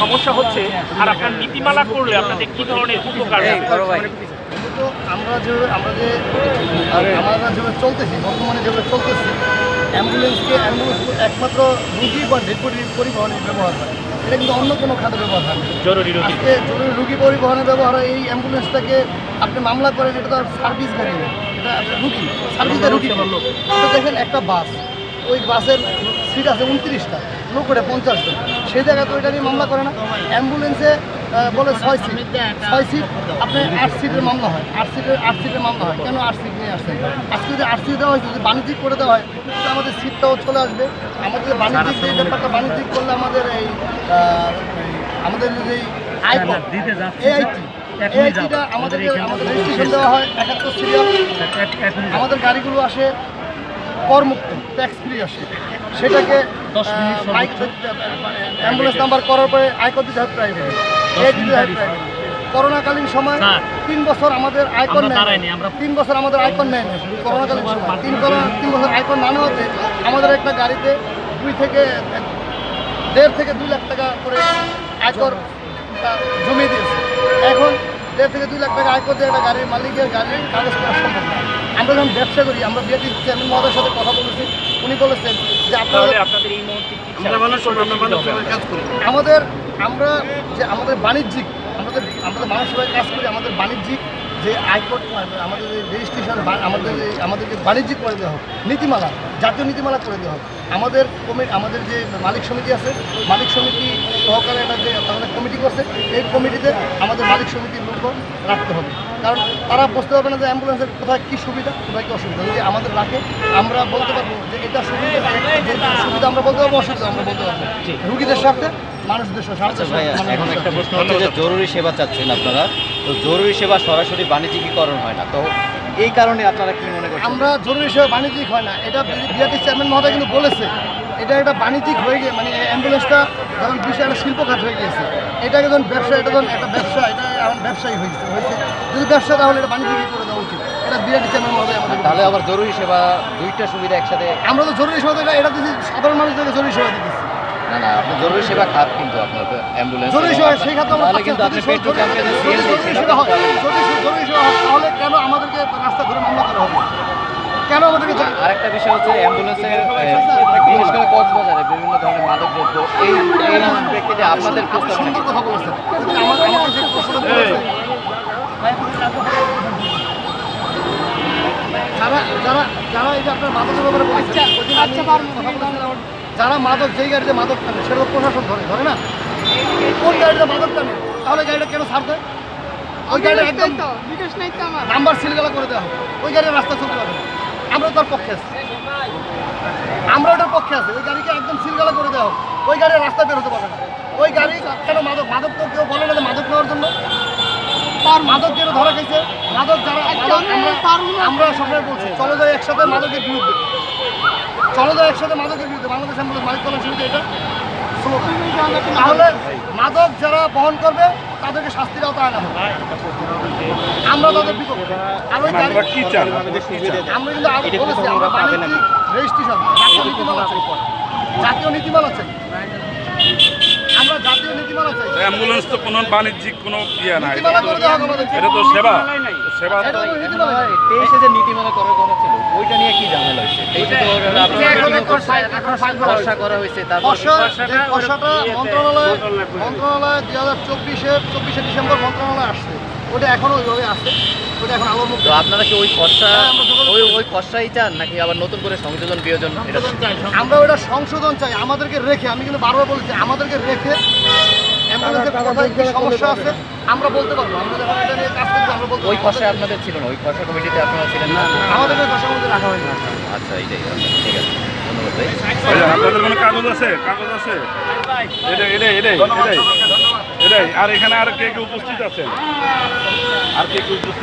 সমস্যা হচ্ছে আর আপনার নীতিমালা করলে আপনাদের কি ধরনের উপকার আমরা যেভাবে আমরা যে আমরা যেভাবে চলতেছি বর্তমানে যেভাবে চলতেছি অ্যাম্বুলেন্সকে অ্যাম্বুলেন্স একমাত্র রুগী বা ডেড পরিবহনে ব্যবহার হয়। এটা কিন্তু অন্য কোনো খাতে ব্যবহার হয় না। জরুরি রোগী। আজকে জরুরি রুগী পরিবহনে ব্যবহার হয় এই অ্যাম্বুলেন্সটাকে আপনি মামলা করেন এটা তো আর সার্ভিস গাড়ি না এটা রুগী সার্ভিসে রুগী। তো দেখেন একটা বাস ওই বাসের সিট আছে উনত্রিশটা লোক করে পঞ্চাশ জন সেই জায়গায় তো এটা নিয়ে মামলা করে না। অ্যাম্বুলেন্সে বলে ছয় সিট ছয় সিট আপনি আট সিটের মামলা হয়। আট সিটের আট সিটের মামলা হয়। কেন আট সিট নিয়ে আসছেন? আজকে যদি আট সিট দেওয়া হয় যদি বাণিজ্যিক করে দেওয়া হয় তাহলে আমাদের সিটটাও চলে আসবে। আমাদের বাণিজ্যিক যে ব্যাপারটা বাণিজ্যিক করলে আমাদের এই আমাদের যে আইকন এআইটি এআইটিটা আমাদেরকে আমাদের রেজিস্ট্রেশন দেওয়া হয় একাত্তর সিরিয়াল। আমাদের গাড়িগুলো আসে করমুক্ত ট্যাক্স ফ্রি আসে। সেটাকে অ্যাম্বুলেন্স নাম্বার করার পরে আয়কর দিতে হয় প্রাইভেট এই দিতে হয় প্রাইভেট করোনাকালীন সময় তিন বছর আমাদের আয়কর নেয় তিন বছর আমাদের আয়কর নেয় না করোনাকালীন সময় তিন করোনা তিন বছর আয়কর না নেওয়াতে আমাদের একটা গাড়িতে দুই থেকে দেড় থেকে দুই লাখ টাকা করে আয়কর জমিয়ে দিয়েছে। দেড় থেকে দুই লাখ টাকা আয়কর দিয়ে একটা গাড়ির মালিকের গাড়ির কাগজ করা সম্ভব আমরা যখন ব্যবসা করি আমরা বিএটি চেয়ারম্যান মহোদয়ের সাথে কথা বলেছি উনি বলেছেন যে আপনারা আপনাদের এই মুহূর্তে আমাদের আমরা যে আমাদের বাণিজ্যিক আমাদের আমাদের মানুষ সেবায় কাজ করি আমাদের বাণিজ্যিক যে আয়কর আমাদের যে রেজিস্ট্রেশন আমাদের আমাদের যে আমাদেরকে বাণিজ্যিক করে দেওয়া হোক নীতিমালা জাতীয় নীতিমালা করে দেওয়া হোক আমাদের কমিটি আমাদের যে মালিক সমিতি আছে মালিক সমিতি সহকারে একটা যে আমাদের কমিটি করছে এই কমিটিতে আমাদের মালিক সমিতির লোক রাখতে হবে। কারণ তারা বুঝতে পারবে না যে অ্যাম্বুলেন্সের কোথায় কী সুবিধা কোথায় কী অসুবিধা। যদি আমাদের রাখে আমরা বলতে পারব যে এটা সুবিধা যে সুবিধা আমরা বলতে পারব অসুবিধা আমরা বলতে পারব। রুগীদের স্বার্থে মানুষদের স্বার্থে। আচ্ছা এখন একটা প্রশ্ন হচ্ছে যে জরুরি সেবা চাচ্ছেন আপনারা। তো জরুরি সেবা সরাসরি বাণিজ্যিকীকরণ হয় না। তো এই কারণে আপনারা কি মনে করেন আমরা জরুরি সেবা বাণিজ্যিক হয় না। এটা বিআরটি চেয়ারম্যান মহোদয় কিন্তু বলেছে। এটা একটা বাণিজ্যিক হয়ে গিয়ে মানে অ্যাম্বুলেন্সটা যখন বিষয় একটা শিল্প খাত হয়ে গিয়েছে এটাকে যখন ব্যবসা এটা যখন একটা ব্যবসা এটা এখন ব্যবসায়ী হয়েছে হয়েছে। যদি ব্যবসা তাহলে এটা বাণিজ্যিক করে দেওয়া উচিত। এটা বিআরটি চেয়ারম্যান মহোদয় আমাদের তাহলে আবার জরুরি সেবা দুইটা সুবিধা একসাথে আমরা তো জরুরি সেবা থেকে এটা দিচ্ছি সাধারণ মানুষদেরকে জরুরি সেবা দিচ্ছি। না না আপনি জরুরি সেবা খাত কিন্তু আপনার অ্যাম্বুলেন্স জরুরি সেবা সেই খাতে আমরা কিন্তু আপনি পেট্রোল পাম্পে জরুরি সেবা হয় জরুরি সেবা হয় তাহলে কেন আমাদেরকে রাস্তা ধরে মামলা করা হবে কেন আমাদেরকে আরেকটা বিষয় হচ্ছে অ্যাম্বুলেন্সের বিশেষ করে কক্সবাজারে বিভিন্ন ধরনের মাদক দ্রব্য এই এই ব্যক্তিতে আপনাদের প্রস্তাবনা কি? কথা বলেছেন। যারা যারা যারা এই যে আপনার মাদকের ব্যাপারে বলেছিলাম, যারা মাদক যেই গাড়িতে মাদক টানে সেটা তো প্রশাসন ধরে ধরে না? কোন গাড়িতে মাদক টানে তাহলে গাড়িটা কেন ছাড় দেয়? ওই গাড়িটা একদম বিকাশ নাই তো আমার। নাম্বার সিলগালা করে দেওয়া হবে। ওই গাড়ির রাস্তা চলতে পারবে আমরা তার পক্ষে আছি। আমরা ওটার পক্ষে আছি। ওই গাড়িকে একদম সিলগালা করে দেওয়া হোক। ওই গাড়ি রাস্তা বেরোতে পারে পারবে না। ওই গাড়ি কেন মাদক মাদক তো কেউ বলে না যে মাদক নেওয়ার জন্য। তার মাদক যেন ধরা খাইছে মাদক যারা মাদক আমরা সবাই বলছি চলো যাই একসাথে মাদকের বিরুদ্ধে। চলো যাই একসাথে মাদকের বিরুদ্ধে। বাংলাদেশ আমাদের মালিক করার সুবিধা এটা। তাহলে মাদক যারা বহন করবে তাদেরকে শাস্তির আওতায় আনা হবে। আমরা তাদের বিপক্ষে। আর ওই কি চান? আমরা কিন্তু আগে বলেছি আমরা রেজিস্ট্রেশন জাতীয় নীতিমালা চাই জাতীয় নীতিমালা চাই আমরা জাতীয় নীতিমালা চাই। অ্যাম্বুলেন্স তো কোনো বাণিজ্যিক কোনো ইয়ে না এটা তো করে দেওয়া হবে এটা তো সেবা। সেবা নীতিমালা চাই। তেইশে যে নীতিমালা করার কথা ছিল ওইটা নিয়ে কি করা হয়েছে মন্ত্রণালয় মন্ত্রণালয় দুই হাজার চব্বিশে চব্বিশে ডিসেম্বর মন্ত্রণালয় আসছে। ওটা এখনও ওইভাবে আছে ওটা এখন আলোর মুক্ত। আপনারা কি ওই খরচা হ্যাঁ, ওই ওই খরচাই চান নাকি আবার নতুন করে সংযোজন বিয়োজন এটা আমরা ওটা সংশোধন চাই আমাদেরকে রেখে আমি কিন্তু বারবার বলেছি আমাদেরকে রেখে অ্যাম্বুলেন্সের কোথায় কি সমস্যা আছে? আমরা বলতে পারব আমরা যখন এটা নিয়ে ওই খসায় আপনাদের ছিল না ওই খসা কমিটিতে আপনারা ছিলেন না? আমাদের ওই খসার মধ্যে রাখা হয়নি। আচ্ছা এইটাই আচ্ছা, ঠিক আছে ধন্যবাদ ভাই। আপনাদের কোনো কাগজ আছে? কাগজ আছে? এটাই এটাই এটাই এটাই এটাই। আর এখানে আর কে কে উপস্থিত আছেন? আর কে কে উপস্থিত